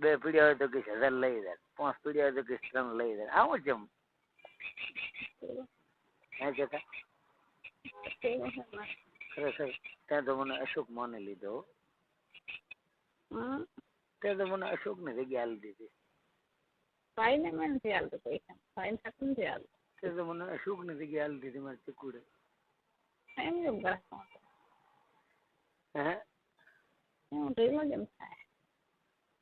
બે પીડિયા હોય તો કે હજાર લઈ દે પાંચ પીડિયા હોય તો કે ત્રણ લઈ દે આવું છે હે જતા ખરેખર ત્યાં તો મને અશોક માની લીધો. ત્યાં તો મને અશોકની જગ્યા આલી દીધી. ભાઈ ને મેં નથી હાલતું પૈસા. ભાઈ ને નથી હાલતું ત્યાં તો મને અશોકની જગ્યા આલી દીધી મારે ચીકુડે. એમ કેમ કરે હે? હું જેમ થાય?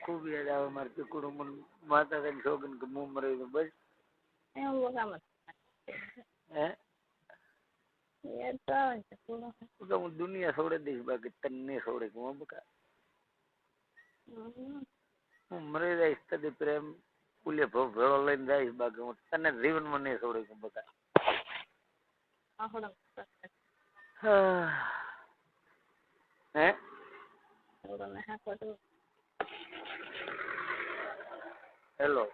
ખૂબ યાદ આવે મારે ચીકુડે મને માતા થઈને શોખીન કે હું મરી તો બસ હે તો હું દુનિયા છોડે દઈશ બાકી તને છોડે કે હું બકા હું મરી જઈશ તદી પ્રેમ પુલે ભેળો લઈને જઈશ બાકી હું તને જીવનમાં નહીં છોડે કે બકા આવડે હે થોડો ને હા ખોટું હેલો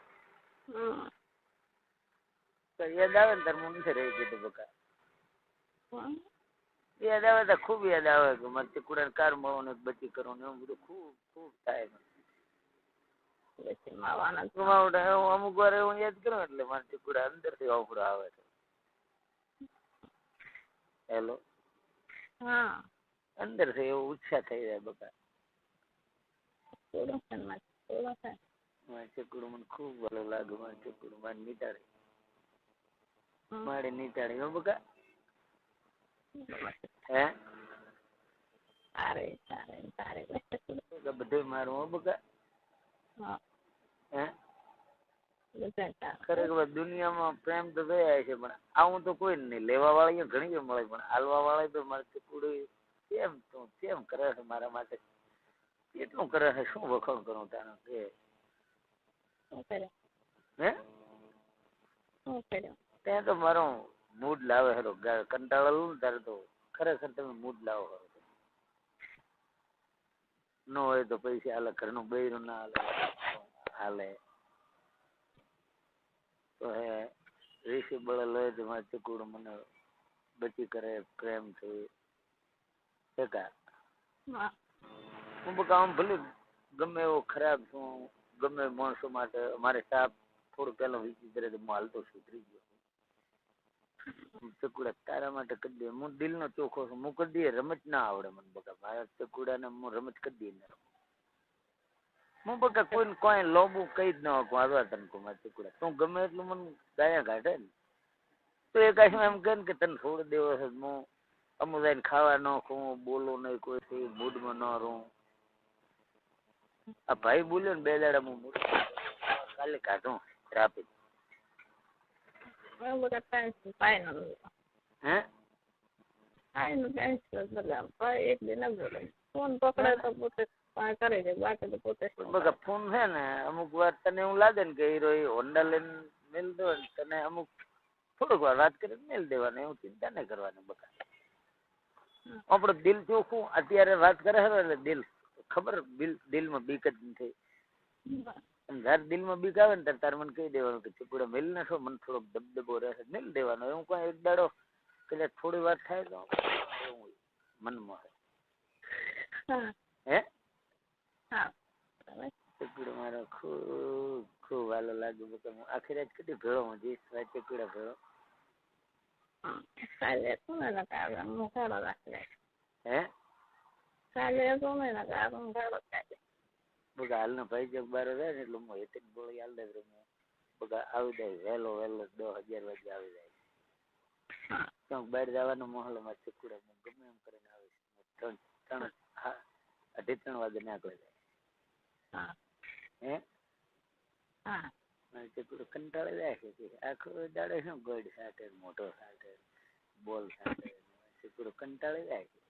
હમ તો યાદ આવે ને તારે હું નથી રહી કીધું બકા હમ યાદ આવે તો ખૂબ યાદ આવે કે મારે ચીકુડા કાર મળવાનું એક બચી કરવાનું એવું બધું ખૂબ ખૂબ થાય પછી માવાના ગુમાવટ હું અમુક વાર હું યાદ કરું એટલે મારે ચીકુડા અંદરથી વાપરો આવે છે હેલો હા અંદરથી એવો ઉત્સાહ થઈ જાય બકા થોડો છે ને મારે થોડો છે મારે ચીકુડું મને ખૂબ ભલું લાગે મારે ચીકુડું મારે નીતાડે હમ. મારે નીતાડે હો બકા હે સારે સારે સારે બકા બધું મારું હો બકા હા હે બધા સારા ખરેખર દુનિયામાં પ્રેમ તો થયા છે પણ આવું તો કોઈ નહીં. લેવા વાળી ઘણી મળે પણ હાલવા વાળા તો મારે ચીકુડી કેમ તું કેમ કરે છે મારા માટે? કેટલું કરે છે? શું વખાણ કરું તારો? કે હે? ત્યાં તો મારો મૂડ લાવે હેરો કંટાળો ને ત્યારે તો. ખરેખર તમે મૂડ લાવો હરો ન હોય તો પૈસા હાલે ઘરનું બૈરું ના હાલે હાલે. ઋષિ બળ લે તો મારે ચકુડું મને બચી કરે પ્રેમ થયું એકા હું. બકા આમ ભલે ગમે એવો ખરાબ છું ગમે માણસો માટે મારે સાપ થોડું પહેલા વિચિત્ર તો હું હાલતો સુધરી ગયો ચકુડા તારા માટે કરી દે. હું દિલનો ચોખ્ખો છું. હું કદી રમત ના આવડે મને બકા. મારા ચકુડાને હું રમત કદી ના રમું હું બકા કોઈને કોઈ લોબુ કઈ જ ન શકું આવ્યા તને કહું મારા ચકુડા તું ગમે એટલું મને ગાયા કાઢે ને તો એક આશમાં એમ કહે ને કે તને છોડી દેવો છે હું અમુક જઈને ખાવા ન ખું બોલું નહીં કોઈથી મૂડમાં ન રહું આ ભાઈ બોલ્યો ને બે દાડા હું મૂડ કાલે કાઢું ટ્રાફિક હું પાય ન નું બધા. પાય એક દિન જ બોલે. ફોન પકડે તો પોતે કરે છે બાકી તો પોતે બધા ફોન છે ને અમુક વાર તને એવું લાગે ને કે હીરો એ હોન્ડા લઈને મેલ દો ને તને અમુક થોડુંક વાર વાત કરીને મેલ દેવાની એવું ચિંતા નહીં કરવાની બકા. આપણું દિલ ચોખ્ખું અત્યારે વાત કરે છે એટલે દિલ ખબર દિલ દિલમાં બીક જ નથી. જયારે દિલમાં બીક આવે ને ત્યારે તારે મને કહી દેવાનું કે ચીકુડા મેલ નાખો મને થોડોક દબદબો રહેશે મેલ દેવાનો એવું કોઈ એક દાડો કદાચ થોડી વાર થાય તો એવું મનમાં હોય. હા હે હા બરાબર. ચીકુડો મારો ખૂબ ખૂબ વાલો લાગે બકા હું આખી રાત કેટલી ભેળો હું જઈશ રાત ચીકુડા ભેળો હા. કાલે શું ને નકાર હું ઘાડો રાખી દઈશ. હે કાલે તો ને નકાર હું ઘાડો કાઢી બકા હાલનો ભાઈ ચોક બાર રહે ને એટલે હું હેતી ગોળી હાલ દે રમે બકા આવી જાય વહેલો વહેલો દસ અગિયાર વાગે આવી જાય હા ક્યાંક બહાર જવાનો માહોલ ચીકુડા હું ગમે એમ કરીને આવીશ ત્રણ ત્રણ હા અઢી ત્રણ વાગે નીકળી જાય હા. હે? મારે કંટાળે જાય છે કે આખો દાડો શું ગોડ સાથે મોટો સાથે બોલ સાથે. ચીકુડો કંટાળી જાય છે.